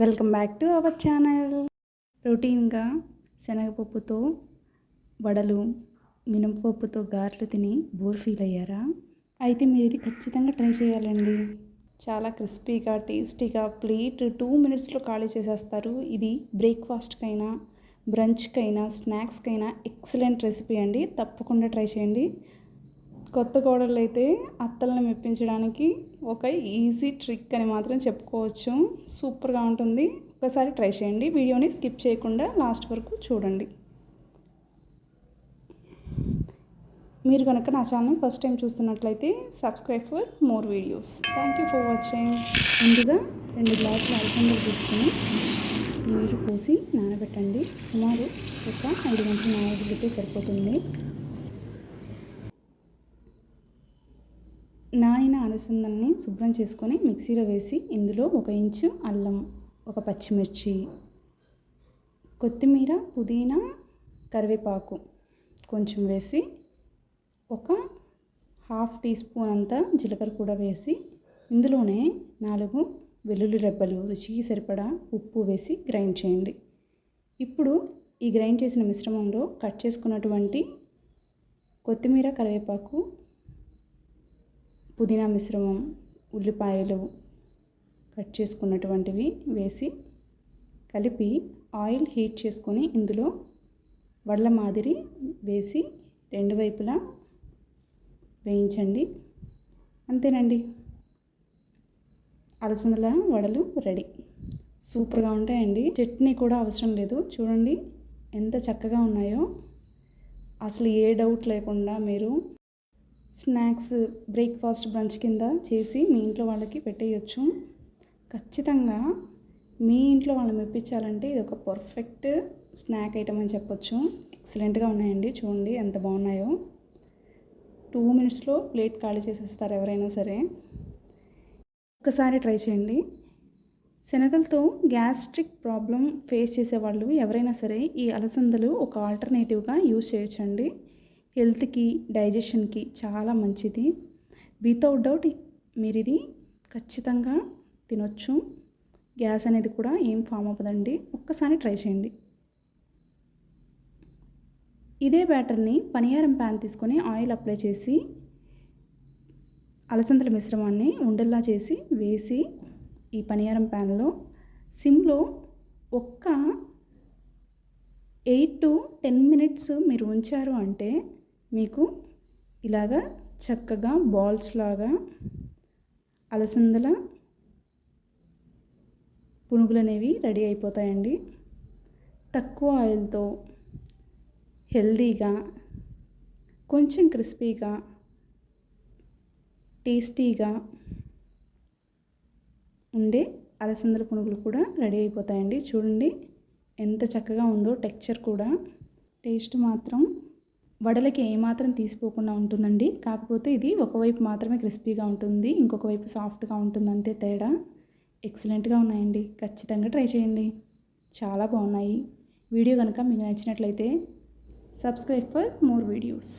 Welcome back to our channel. రొటీన్గా శనగపప్పుతో వడలు మినపప్పుతో గారెలు తిని బోర్ ఫీల్ అయ్యారా? అయితే మీరు ఇది ఖచ్చితంగా ట్రై చేయాలండి. చాలా క్రిస్పీగా టేస్టీగా ప్లేట్ టూ మినిట్స్లో ఖాళీ చేసేస్తారు. ఇది బ్రేక్ఫాస్ట్కైనా బ్రంచ్కైనా స్నాక్స్కైనా ఎక్సలెంట్ రెసిపీ అండి. తప్పకుండా ట్రై చేయండి. కొత్త కోడళ్ళు అయితే అత్తలను మెప్పించడానికి ఒక ఈజీ ట్రిక్ అని మాత్రం చెప్పుకోవచ్చు. సూపర్గా ఉంటుంది. ఒకసారి ట్రై చేయండి. వీడియోని స్కిప్ చేయకుండా లాస్ట్ వరకు చూడండి. మీరు కనుక నా ఛానల్ ఫస్ట్ టైం చూస్తున్నట్లయితే subscribe for more videos. Thank you for watching ముందుగా రెండు గ్లాసులు అలసందలు తీసుకుని నీరు పోసి నానబెట్టండి. సుమారు ఒక ఐదు గంటలు నానబెట్టితే సరిపోతుంది. నానిన అలసందల్ని శుభ్రం చేసుకొని మిక్సీలో వేసి ఇందులో ఒక ఇంచు అల్లం ఒక పచ్చిమిర్చి కొత్తిమీర పుదీనా కరివేపాకు కొంచెం వేసి ఒక హాఫ్ టీ స్పూన్ అంతా జీలకర్ర కూడా వేసి ఇందులోనే నాలుగు వెల్లుల్లి రెబ్బలు రుచికి సరిపడా ఉప్పు వేసి గ్రైండ్ చేయండి. ఇప్పుడు ఈ గ్రైండ్ చేసిన మిశ్రమంలో కట్ చేసుకున్నటువంటి కొత్తిమీర కరివేపాకు పుదీనా మిశ్రమం ఉల్లిపాయలు కట్ చేసుకున్నటువంటివి వేసి కలిపి ఆయిల్ హీట్ చేసుకొని ఇందులో వడల మాదిరి వేసి రెండు వైపులా వేయించండి. అంతేనండి. అలసందల వడలు రెడీ. సూపర్గా ఉంటాయండి. చట్నీ కూడా అవసరం లేదు. చూడండి ఎంత చక్కగా ఉన్నాయో. అసలు ఏ డౌట్ లేకుండా మీరు స్నాక్స్ బ్రేక్ఫాస్ట్ బ్రంచ్ కింద చేసి మీ ఇంట్లో వాళ్ళకి పెట్టేయచ్చు. ఖచ్చితంగా మీ ఇంట్లో వాళ్ళని మెప్పించాలంటే ఇది ఒక పర్ఫెక్ట్ స్నాక్ ఐటమ్ అని చెప్పొచ్చు. ఎక్సలెంట్గా ఉన్నాయండి. చూడండి ఎంత బాగున్నాయో. టూ మినిట్స్లో ప్లేట్ ఖాళీ చేసేస్తారు ఎవరైనా సరే. ఒకసారి ట్రై చేయండి. శనగలతో గ్యాస్ట్రిక్ ప్రాబ్లం ఫేస్ చేసేవాళ్ళు ఎవరైనా సరే ఈ అలసందలు ఒక ఆల్టర్నేటివ్గా యూజ్ చేయొచ్చండి. హెల్త్కి డైజెషన్కి చాలా మంచిది. వితౌట్ డౌట్ మీరు ఇది ఖచ్చితంగా తినొచ్చు. గ్యాస్ అనేది కూడా ఏం ఫామ్ అవ్వదండి. ఒక్కసారి ట్రై చేయండి. ఇదే బ్యాటర్ని పనియారం ప్యాన్ తీసుకొని ఆయిల్ అప్లై చేసి అలసందల మిశ్రమాన్ని ఉండల్లా చేసి వేసి ఈ పనియారం ప్యాన్లో సిమ్లో ఒక్క ఎయిట్ టు టెన్ మినిట్స్ మీరు ఉంచారు అంటే మీకు ఇలాగా చక్కగా బాల్స్ లాగా అలసందల పునుగులు అనేవి రెడీ అయిపోతాయండి. తక్కువ ఆయిల్తో హెల్దీగా కొంచెం క్రిస్పీగా టేస్టీగా ఉండే అలసందల పునుగులు కూడా రెడీ అయిపోతాయండి. చూడండి ఎంత చక్కగా ఉందో టెక్చర్ కూడా. టేస్ట్ మాత్రం వడలకి ఏమాత్రం తీసిపోకుండా ఉంటుందండి. కాకపోతే ఇది ఒకవైపు మాత్రమే క్రిస్పీగా ఉంటుంది ఇంకొక వైపు సాఫ్ట్గా ఉంటుంది అంతే తేడా. ఎక్సలెంట్గా ఉన్నాయండి. ఖచ్చితంగా ట్రై చేయండి. చాలా బాగున్నాయి. వీడియో కనుక మీకు నచ్చినట్లయితే సబ్స్క్రైబ్ ఫర్ మోర్ వీడియోస్.